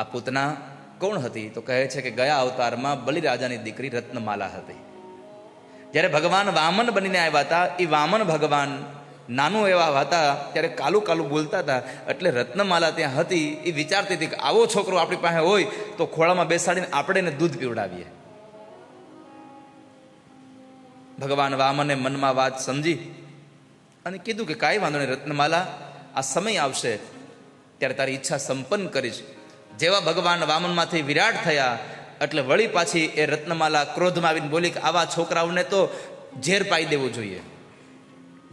આ પૂતના કોણ હતી? તો કહે છે કે ગયા અવતારમાં બલિરાજાની દીકરી રત્નમાલા હતી. જ્યારે ભગવાન વામન બનીને આવ્યા હતા એ વામન ભગવાન નાનું એવા હતા, ત્યારે કાલું કાલું બોલતા હતા, એટલે રત્નમાલા ત્યાં હતી. એ વિચારતી હતી કે આવો છોકરો આપણી પાસે હોય, તો ખોળામાં બેસાડીને આપણે એને દૂધ પીવડાવીએ. ભગવાન વામને મનમાં વાત સમજી અને કીધું કે, કાંઈ વાંધો નહીં, રત્નમાલા, આ સમય આવશે. ત્યારે તારી ઈચ્છા સંપન્ન કરીશ. જેવા ભગવાન વામનમાંથી વિરાટ થયા, એટલે વળી પાછી એ રત્નમાલા ક્રોધમાં આવીને બોલી કે આવા છોકરાઓને તો ઝેર પાઈ દેવું જોઈએ.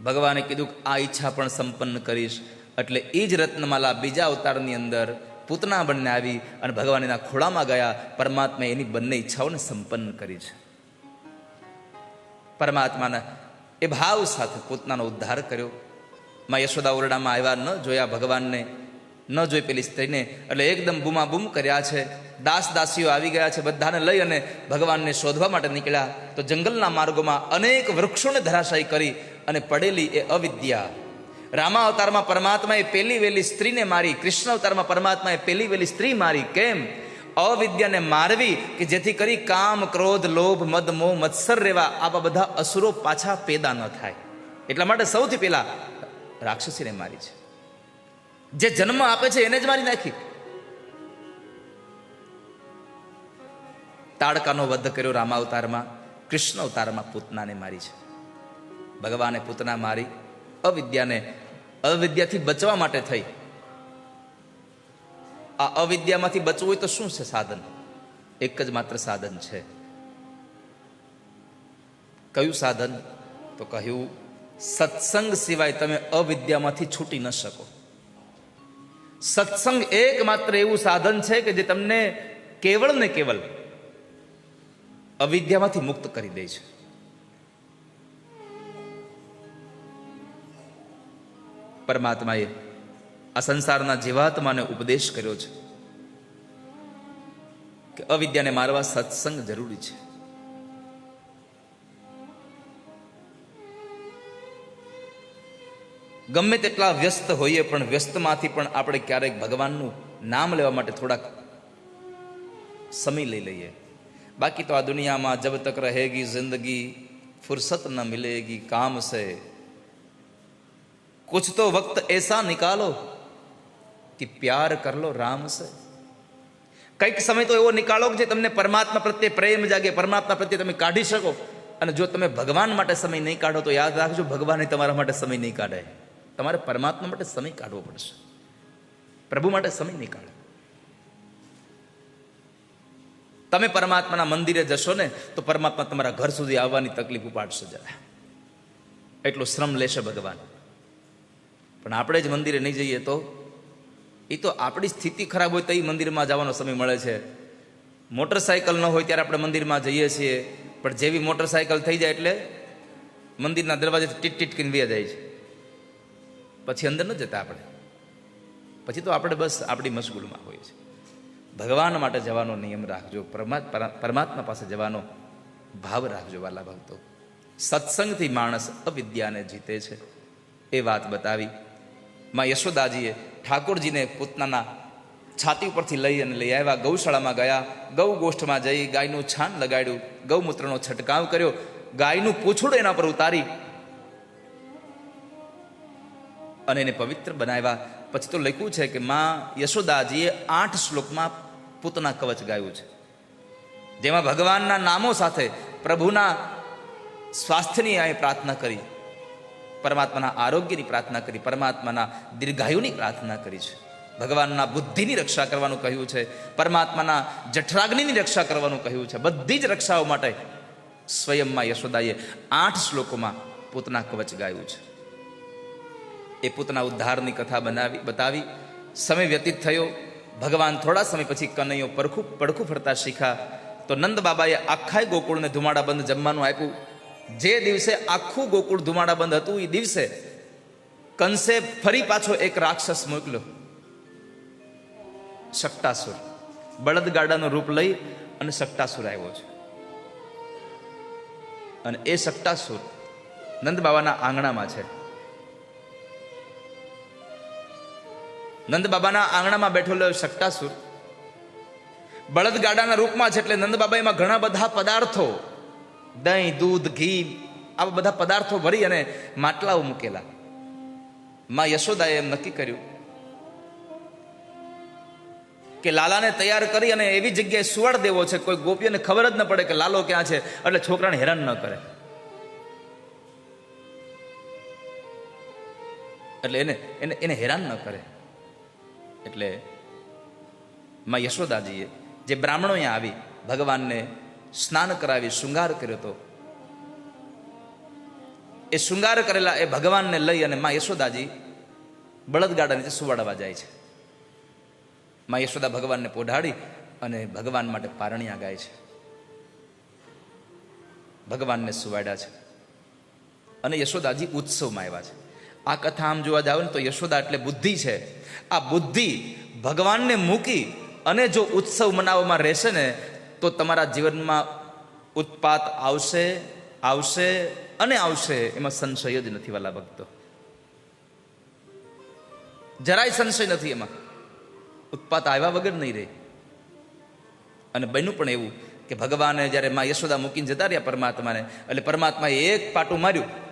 ભગવાને કીધું કે આ ઈચ્છા પણ સંપન્ન કરીશ, એટલે એ જ રત્નમાલા બીજા અવતારની અંદર પૂતના બંને આવી અને ભગવાન એના ખોળામાં ગયા પરમાત્માએ એની બંને ઈચ્છાઓને સંપન્ન કરી છે. પરમાત્માના એ ભાવ સાથે પૂતનાનો ઉદ્ધાર કર્યો. માં યશોદા ઓરડામાં આવ્યા ન જોયા ભગવાનને ન જોઈ પેલી સ્ત્રીને. એટલે એકદમ બૂમા બૂમ કર્યા છે. દાસ દાસીઓ આવી ગયા છે બધાને લઈ અને ભગવાનને શોધવા માટે નીકળ્યા. તો જંગલના માર્ગોમાં અનેક વૃક્ષોને ધરાશાયી કરી અને પડેલી એ અવિદ્યા. રામા અવતારમાં પરમાત્માએ પેલી વેલી સ્ત્રીને મારી, કૃષ્ણ અવતારમાં પરમાત્માએ પેલી વેલી સ્ત્રી મારી. કેમ? અવિદ્યાને મારવી કે જેથી કરી કામ, ક્રોધ, લોભ, મદ, મોહ, મત્સર રહેવા આવા બધા અસુરો પાછા પેદા ન થાય. એટલા માટે સૌથી પહેલા રાક્ષસીને મારી છે. જે જન્મ આપે છે એને જ મારી નાખી. તાડકાનો વધ કર્યો રામા અવતારમાં કૃષ્ણ અવતારમાં પૂતનાને મારી છે. ભગવાને પૂતના મારી, અવિદ્યાને, અવિદ્યાથી બચવા માટે થઈ. આ અવિદ્યામાંથી બચવું હોય તો શું છે સાધન? એક જ માત્ર સાધન છે. કયું સાધન? તો કહ્યું, સત્સંગ સિવાય તમે અવિદ્યામાંથી છૂટી ન શકો. સત્સંગ એકમાત્ર એવું સાધન છે કે જે તમને કેવળ ને કેવલ અવિદ્યામાંથી મુક્ત કરી દે છે. પરમાત્માએ આ સંસારના જીવાત્માને ઉપદેશ કર્યો છે કે અવિદ્યાને મારવા સત્સંગ જરૂરી છે. ગમે તેટલા વ્યસ્ત હોઈએ પણ વ્યસ્તમાંથી પણ આપણે ક્યારેક ભગવાનનું નામ લેવા માટે થોડાક સમય લઈ લઈએ. બાકી તો આ દુનિયામાં જબ તક રહેગી જિંદગી, ફુરસત ન મિલેગી, કામ સે. કુછ તો વક્ત એસા નિકાલો કે પ્યાર કરલો રામ સે. કંઈક સમય તો એવો નિકાળો કે જે તમને પરમાત્મા પ્રત્યે પ્રેમ જાગે, પરમાત્મા પ્રત્યે તમે કાઢી શકો. અને જો તમે ભગવાન માટે સમય નહીં કાઢો તો યાદ રાખજો, ભગવાને તમારા માટે સમય નહીં કાઢે તમારે પરમાત્મા માટે સમય કાઢવો પડશે. પ્રભુ માટે સમય નહીં કાઢે. તમે પરમાત્માના મંદિરે જશો ને, તો પરમાત્મા તમારા ઘર સુધી આવવાની તકલીફ ઉપાડશે જરા એટલો શ્રમ લેશે ભગવાન. પણ આપણે જ મંદિરે નહીં જઈએ તો? એ તો આપણી સ્થિતિ ખરાબ હોય તો એ મંદિરમાં જવાનો સમય મળે છે. મોટરસાયકલ ન હોય ત્યારે આપણે મંદિરમાં જઈએ છીએ. પણ જેવી મોટરસાયકલ થઈ જાય એટલે મંદિરના દરવાજે ટીટ ટીટ કરીને જાય છે. પછી અંદર ન જતા આપણે. પછી તો આપણે બસ આપણી મશગુલમાં હોઈએ છીએ. ભગવાન માટે જવાનો નિયમ રાખજો. પરમાત્મા પાસે જવાનો ભાવ રાખજો, વાલા ભક્તો. સત્સંગથી માણસ અવિદ્યાને જીતે છે. એ વાત બતાવી. માં યશોદાજીએ ઠાકોરજીને પોતાના છાતી ઉપરથી લઈ અને લઈ આવ્યા. ગૌશાળામાં ગયા. ગૌ ગોષ્ઠમાં જઈ ગાયનું છાન લગાડ્યું. ગૌમૂત્રનો છંટકાવ કર્યો. ગાયનું પૂછડું એના પર ઉતારી. અને એને પવિત્ર બનાવ્યા. પછી તો લખ્યું છે કે માં યશોદાજીએ આઠ શ્લોકમાં પૂતના કવચ ગાયું છે. જેમાં ભગવાનના નામો સાથે પ્રભુના સ્વાસ્થ્યની આ પ્રાર્થના કરી, પરમાત્માના આરોગ્યની પ્રાર્થના કરી, પરમાત્માના દીર્ઘાયુની પ્રાર્થના કરી છે. ભગવાનના બુદ્ધિની રક્ષા કરવાનું કહ્યું છે, પરમાત્માના જઠરાગ્નિની રક્ષા કરવાનું કહ્યું છે. બધી જ રક્ષાઓ માટે સ્વયંમાં યશોદાએ આઠ શ્લોકોમાં પોતના કવચ ગાયું છે. એ પોતાના ઉદ્ધારની કથા બનાવી, બતાવી. સમય વ્યતીત થયો. ભગવાન થોડા સમય પછી કનૈયો પરખું, પડખું ફરતા શીખા તો નંદ બાબાએ આખા ગોકુળને ધુમાડા બંધ જમવાનું આપ્યું. જે દિવસે આખું ગોકુળ ધુમાડા બંધ હતું, એ દિવસે કંસે ફરી પાછો એક રાક્ષસ મોકલ્યો. શક્ટાસુર બળદગાડાનું રૂપ લઈ અને શક્ટાસુર આવ્યો છે. અને એ શક્ટાસુર નંદ બાબાના આંગણામાં છે. નંદ બાબાના આંગણામાં બેઠેલો શકટાસુર. બળદગાડાના રૂપમાં છે એટલે નંદબાબા એમાં ઘણા બધા પદાર્થો, દહીં, દૂધ, ઘી, આવા બધા પદાર્થો ભરી અને માટલાઓ મૂકેલા. માં યશોદાએ એમ નક્કી કર્યું કે લાલાને તૈયાર કરી અને એવી જગ્યાએ સુવાડ દેવો છે, કોઈ ગોપીઓને ખબર જ ન પડે કે લાલો ક્યાં છે, એટલે છોકરાને હેરાન ન કરે. એટલે એને એને એને હેરાન ન કરે. એટલે માં યશોદાજીએ જે બ્રાહ્મણો અહીંયા આવી ભગવાનને સ્નાન કરાવી, શૃંગાર કર્યો હતો, એ શૃંગાર કરેલા એ ભગવાનને લઈ અને માં યશોદાજી બળદગાડા નીચે સુવાડવા જાય છે. માં યશોદા ભગવાનને પોઢાડી અને ભગવાન માટે પારણિયા ગાય છે. ભગવાનને સુવાડ્યા છે. અને યશોદાજી ઉત્સવમાં આવ્યા છે. આ કથા આમ જોવા જાવ ને તો યશોદા એટલે બુદ્ધિ છે. આ બુદ્ધિ ભગવાનને મૂકી અને જો ઉત્સવ મનાવવામાં રહેશે ને, તો તમારા જીવનમાં ઉત્પાત આવશે આવશે અને આવશે એમાં સંશય જ નથી વાલા ભક્તો. જરાય સંશય નથી એમાં. ઉત્પાત આવ્યા વગર નહીં રહે. અને બન્યું પણ એવું કે ભગવાને જ્યારે માં યશોદા મૂકીને જતા રહ્યા પરમાત્માને, એટલે પરમાત્માએ એક પાટું માર્યું.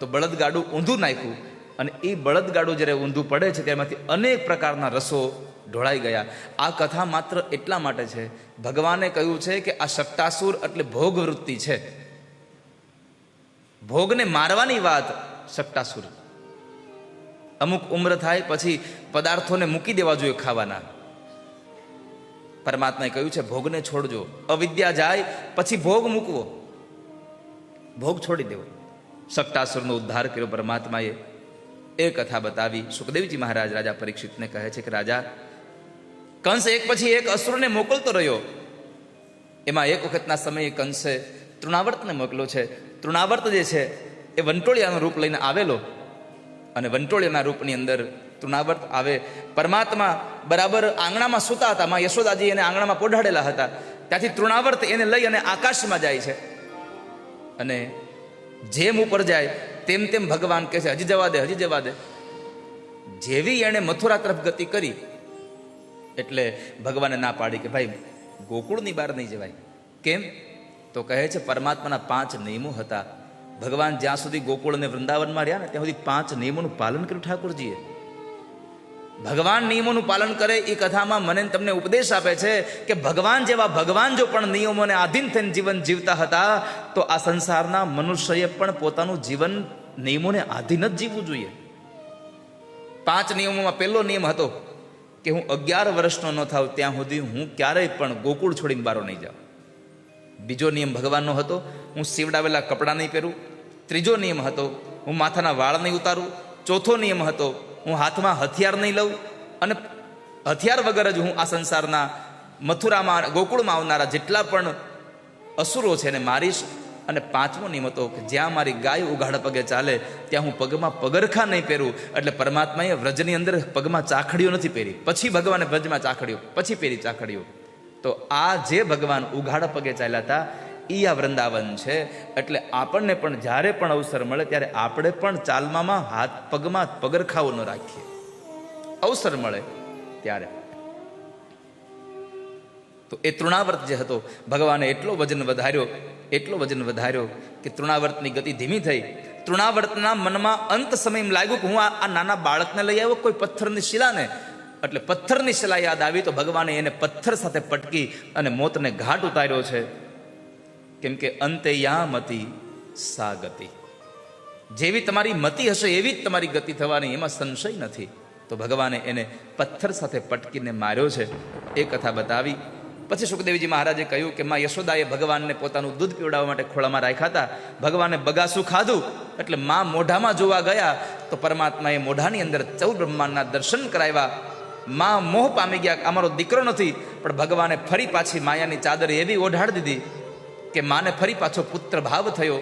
તો બળદગાડું ઊંધું નાખ્યું. અને એ બળદગાડું જ્યારે ઊંધું પડે છે તેમાંથી અનેક પ્રકારના રસો ઢોળાઈ ગયા. આ કથા માત્ર એટલા માટે છે. ભગવાને કહ્યું છે કે આ સટ્ટાસુર એટલે ભોગ વૃત્તિ છે. ભોગને મારવાની વાત સટ્ટાસુર. અમુક ઉમ્ર થાય પછી પદાર્થોને મૂકી દેવા જોઈએ ખાવાના. પરમાત્માએ કહ્યું છે, ભોગને છોડજો. અવિદ્યા જાય, પછી ભોગ મૂકવો. ભોગ છોડી દેવો. સટ્ટાસુરનો ઉદ્ધાર કર્યો પરમાત્માએ. એ કથા બતાવી સુખદેવજી મહારાજ રાજા પરીક્ષિતને કહે છે કે રાજા, કંસ એક પછી એક અસુરને મોકલતો રહ્યો. એમાં એક વખતના સમયે કંસે તૃણાવર્તને મોકલો છે. તૃણાવર્ત જે છે એ વંટોળિયાનું રૂપ લઈને આવેલો. અને વંટોળિયાના રૂપની અંદર તૃણાવર્ત આવે. પરમાત્મા બરાબર આંગણામાં સૂતા હતા. માં યશોદાજી એને આંગણામાં પોઢાડેલા હતા. ત્યાંથી તૃણાવર્ત એને લઈ અને આકાશમાં જાય છે. અને જેમ ઉપર જાય, તેમ તેમ ભગવાન કહે છે, હજી જવા દે, હજી જવા દે. જેવી એણે મથુરા તરફ ગતિ કરી, એટલે ભગવાને ના પાડી કે, ભાઈ, ગોકુળની બહાર નહીં જવાય. કેમ? તો કહે છે, પરમાત્માના પાંચ નિયમો હતા. ભગવાન જ્યાં સુધી ગોકુળ અને વૃંદાવનમાં રહ્યા ને, ત્યાં સુધી પાંચ નિયમોનું પાલન કર્યું ઠાકોરજીએ. ભગવાન નિયમોનું પાલન કરે એ કથામાં મને તમને ઉપદેશ આપે છે કે ભગવાન જેવા ભગવાન જો પણ નિયમોને આધીન થઈને જીવન જીવતા હતા, તો આ સંસારના મનુષ્યએ પણ પોતાનું જીવન નિયમોને આધીન જ જીવવું જોઈએ. પાંચ નિયમોમાં પહેલો નિયમ હતો કે હું અગિયાર વર્ષનો ન થાવ ત્યાં સુધી હું ક્યારેય પણ ગોકુળ છોડીને બારો નહીં જાઉં. બીજો નિયમ ભગવાનનો હતો, હું સીવડાવેલા કપડાં નહીં પહેરું. ત્રીજો નિયમ હતો, હું માથાના વાળ નહીં ઉતારું. ચોથો નિયમ હતો હું હાથમાં હથિયાર નહીં લઉં અને હથિયાર વગર જ હું આ સંસારના મથુરામાં, ગોકુળમાં આવનારા જેટલા પણ અસુરો છે એને મારીશ અને પાંચમો નિયમ હતો કે જ્યાં મારી ગાય ઉઘાડ પગે ચાલે, ત્યાં હું પગમાં પગરખા નહીં પહેરું. એટલે પરમાત્માએ વ્રજની અંદર પગમાં ચાખડીઓ નથી પહેરી. પછી ભગવાને વ્રજમાં ચાખડીઓ, પછી પહેરી ચાખડીઓ. તો આ જે ભગવાન ઉઘાડ પગે ચાલ્યા હતા એ આ વૃંદાવન છે. એટલે આપણને પણ જ્યારે પણ અવસર મળે ત્યારે આપણે પણ ચાલમાં હાથ પગમાં પગરખાઓ ન રાખીએ. અવસર મળે ત્યારે. તો એ તૃણાવર્ત જે હતો, ભગવાને એટલો વજન વધાર્યો, એટલો વજન વધાર્યો કે તૃણાવર્તની ગતિ ધીમી થઈ. તૃણાવર્તના મનમાં અંત સમય લાગ્યું કે હું આ નાના બાળકને લઈ આવ્યો, કોઈ પથ્થરની શિલાને. એટલે પથ્થરની શિલા યાદ આવી તો ભગવાને એને પથ્થર સાથે પટકી અને મોતને ઘાટ ઉતાર્યો છે. કેમ કે અંતે યા મતી સા ગતિ જેવી તમારી મતિ હશે, એવી જ તમારી ગતિ થવાની, એમાં સંશય નથી. તો ભગવાને એને પથ્થર સાથે પટકીને માર્યો છે. એ કથા બતાવી. પછી સુખદેવજી મહારાજે કહ્યું કે, માં યશોદાએ ભગવાનને પોતાનું દૂધ પીવડાવવા માટે ખોળામાં રાખ્યા હતા. ભગવાને બગાસું ખાધું. એટલે માં મોઢામાં જોવા ગયા, તો પરમાત્માએ મોઢાની અંદર ચૌદ બ્રહ્માંડના દર્શન કરાવ્યા. માં મોહ પામી ગયા અમારો દીકરો નથી, પણ ભગવાને ફરી પાછી માયાની ચાદર એવી ઓઢાડી દીધી કે માને ફરી પાછો પુત્ર ભાવ થયો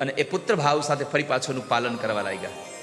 અને એ પુત્ર ભાવ સાથે ફરી પાછોનું પાલન કરવા લાગ્યા.